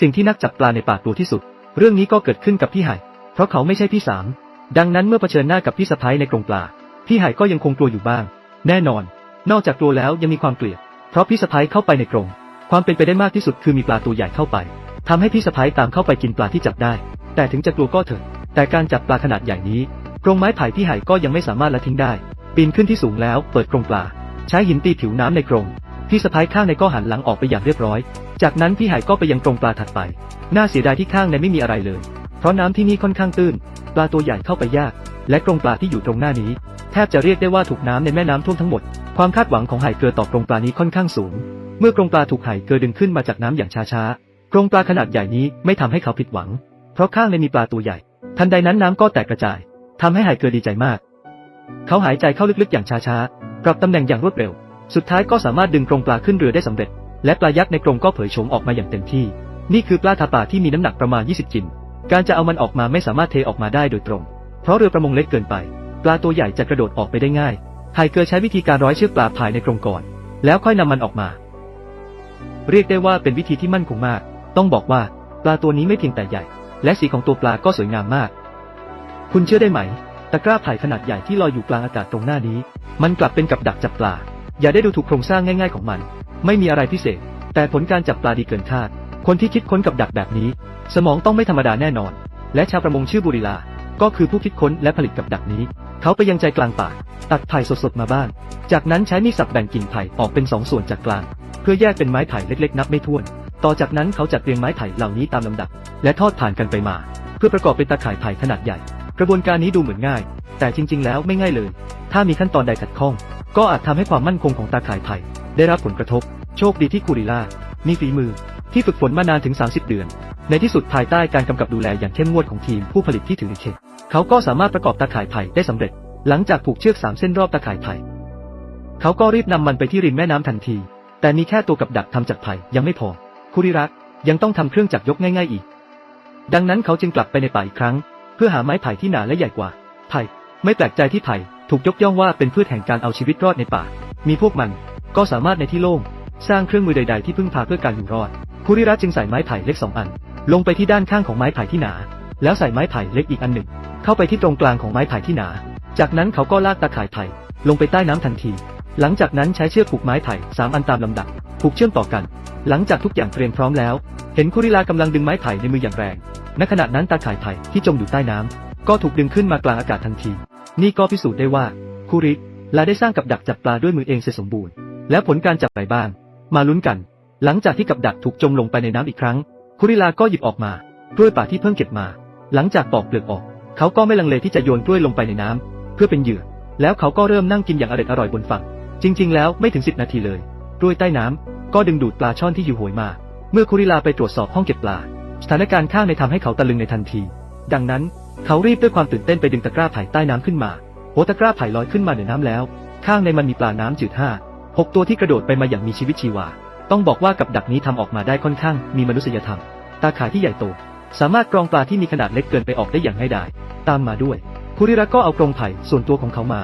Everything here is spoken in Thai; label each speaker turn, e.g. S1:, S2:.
S1: สิ่งที่นักจับปลาในป่ากลัวที่สุด เรื่องนี้ก็เกิดขึ้นกับพี่ไห่ เพราะเขาไม่ใช่พี่สาม ดังนั้นเมื่อเผชิญหน้ากับพี่สะพ้ายในกรงปลา พี่ไห่ก็ยังคงกลัวอยู่บ้าง แน่นอน นอกจากกลัวแล้วยังมีความเกลียด เพราะพี่สะพ้ายเข้าไปในกรง ความเป็นไปได้มากที่สุดคือมีปลาตัวใหญ่เข้าไปทำให้พี่สะพ้ายตามเข้าไปกินปลาที่จับได้ แต่ถึงจะกลัวก็เถอะ แต่การจับปลาขนาดใหญ่นี้ กรงไม้ไผ่พี่ไห่ก็ยังไม่สามารถละทิ้งได้ ปีนขึ้นที่สูงแล้ว เปิดกรงปลา ใช้หินตีผิวน้ำในกรง พี่สะพ้ยข้างในก็หันหลังออกไปอย่างเรียบร้อย จากนั้นพี่ไห่ก็ไปยังกรงปลาถัดไป น่าเสียดายที่ข้างในไม่มีอะไรเลย เพราะน้ำที่นี่ค่อนข้างตื้น ปลาตัวใหญ่เข้าไปยาก และกรงปลาที่อยู่ตรงหน้านี้ แทบจะเรียกได้ว่าถูกน้ำในแม่น้ำท่วมทั้งหมด ความคาดหวังของไห่เกลือต่อกรงปลานี้ค่อนข้างสูง เมื่อกรงปลาถูกไห่เกลือดึงขึ้นมาจากน้ำอย่างช้าๆกรงปลาขนาดใหญ่นี้ไม่ทำให้เขาผิดหวัง เพราะข้างในมีปลาตัวใหญ่ ทันใดนั้นน้ำก็แตกกระจายทำให้ไห่เกลือดีใจมาก เขาหายใจเข้าลึกๆอย่างช้าๆปรับตำแหน่งอย่างรวดเร็ว สุดท้ายก็สามารถดึงกรงปลาขึ้นเรือได้สำเร็จ และปลายักษ์ในกรงก็เผยโฉมออกมาอย่างเต็มที่ นี่คือปลาทาปาที่มีน้ำหนักประมาณ 20กินการจะเอามันออกมาไม่สามารถเทออกมาได้โดยตรง เพราะเรือประมงเล็กเกินไป ปลาตัวใหญ่จะกระโดดออกไปได้ง่ายไฮเกอร์ใช้วิธีการร้อยเชือกปลาภายในกรงก่อน แล้วค่อยนำมันออกมา เรียกได้ว่าเป็นวิธีที่มั่นคงมาก ต้องบอกว่าปลาตัวนี้ไม่เพียงแต่ใหญ่ และสีของตัวปลาก็สวยงามมาก คุณเชื่อได้ไหม ตะกร้าไผ่ขนาดใหญ่ที่ลอยอยู่กลางอากาศตรงหน้านี้ มันกลับเป็นกับดักจับปลา อย่าได้ดูถูกโครงสร้างง่ายๆของมัน ไม่มีอะไรพิเศษ แต่ผลการจับปลาดีเกินคาด คนที่คิดค้นกับดักแบบนี้ สมองต้องไม่ธรรมดาแน่นอน และชาวประมงชื่อบุริลา ก็คือผู้คิดค้นและผลิตกับดักนี้ เขาไปยังใจกลางป่า ตัดไผ่สดๆมาบ้าง จากนั้นใช้มีดสับแบ่งกิ่งไผ่ออกเป็นสองส่วนจากกลาง เพื่อแยกเป็นไม้ไผ่เล็กๆ นับไม่ถ้วน ต่อจากนั้นเขาจัดเรียงไม้ไผ่เหล่านี้ตามลำดับ และทอดผ่านกันไปมา เพื่อประกอบเป็นตาข่ายไผ่ขนาดใหญ่ กระบวนการนี้ดูเหมือนง่าย แต่จริง ๆ แล้วไม่ง่ายเลย ถ้ามีขั้นตอนใดขัดข้อง ก็อาจทำให้ความมั่นคงของตาข่ายไผ่ได้รับผลกระทบ โชคดีที่คูริล่า มีฝีมือ ที่ฝึกฝนมานานถึง 30 เดือน ในที่สุดภายใต้การกำกับดูแลอย่างเข้มงวดของทีมผู้ผลิตที่ถือลิเขตเขาก็สามารถประกอบตาข่ายไผ่ได้สำเร็จ หลังจากผูกเชือกสามเส้นรอบตาข่ายไผ่เขาก็รีบนำมันไปที่ริมแม่น้ำทันที แต่มีแค่ตัวกับดักทำจากไผ่ยังไม่พอคุริรักยังต้องทำเครื่องจักรยกง่าย ๆ อีก ดังนั้นเขาจึงกลับไปในป่าอีกครั้ง เพื่อหาไม้ไผ่ที่หนาและใหญ่กว่า ไผ่ไม่แปลกใจที่ไผ่ ถูกยกย่องว่าเป็นพืชแห่งการเอาชีวิตรอดในป่า มีพวกมันก็สามารถในที่โล่งสร้างเครื่องมือใด ๆ ที่พึ่งพาเพื่อการอยู่รอดคุริรัตจึงใส่ไม้ไผ่เล็กสองอัน ลงไปที่ด้านข้างของไม้ไผ่ที่หนา แล้วใส่ไม้ไผ่เล็กอีกอันหนึ่ง เข้าไปที่ตรงกลางของไม้ไผ่ที่หนา จากนั้นเขาก็ลากตาข่ายไผ่ลงไปใต้น้ำทันที หลังจากนั้นใช้เชือกผูกไม้ไผ่สามอันตามลำดับผูกเชื่อมต่อกัน หลังจากทุกอย่างเตรียมพร้อมแล้ว เห็นคุริลากำลังดึงไม้ไผ่ในมืออย่างแรง ณ ขณะนั้นตาข่ายไผ่ที่จมอยู่ใต้น้ำก็ถูกดึงขึ้นมากลางอากาศทันที นี่ก็พิสูจน์ได้ว่าคุริลาได้สร้างกับดักจับปลาด้วยมือเองเสร็จสมบูรณ์ แล้วผลการจับไปบ้าง มาลุ้นกัน หลังจากที่กับดักถูกจมลงไปในน้ำอีกครั้ง คุริลาก็หยิบออกมากล้วยป่าที่เพิ่งเก็บมา หลังจากปอกเปลือกออก เขาก็ไม่ลังเลที่จะโยนกล้วยลงไปในน้ำเพื่อเป็นเหยื่อ แล้วเขาก็เริ่มนั่งกินอย่างอร่อยอร่อยบนฝั่ง จริง ๆ แล้วไม่ถึง10นาทีเลยกล้วยใต้น้ำก็ดึงดูดปลาช่อนที่อยู่โหยมา เมื่อคุริลาไปตรวจสอบห้องเก็บปลา สถานการณ์ข้างในทำให้เขาตะลึงในทันที ดังนั้น เขารีบด้วยความตื่นเต้นไปดึงตะกร้าไผ่ใต้น้ำขึ้นมา โหตะกร้าไผ่ลอยขึ้นมาเหนือน้ำแล้ว ข้างในมันมีปลาน้ำจืดห้าหกตัวที่กระโดดไปมาอย่างมีชีวิตชีวา ต้องบอกว่ากับดักนี้ทำออกมาได้ค่อนข้าง มีมนุษยธรรม ตาข่ายที่ใหญ่โต สามารถกรองปลาที่มีขนาดเล็กเกินไปออกได้อย่างง่ายดาย ตามมาด้วยคุริระก็เอากรงไผ่ส่วนตัวของเขามา